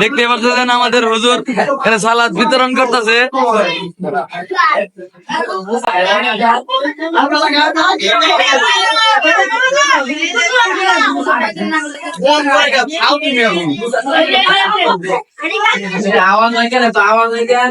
দেখতে পাচ্ছেন আমাদের হুজুর এখানে সালাদ বিতরণ করতেছে। আওয়াজ হয় কেন তো আওয়াজ হয় কেন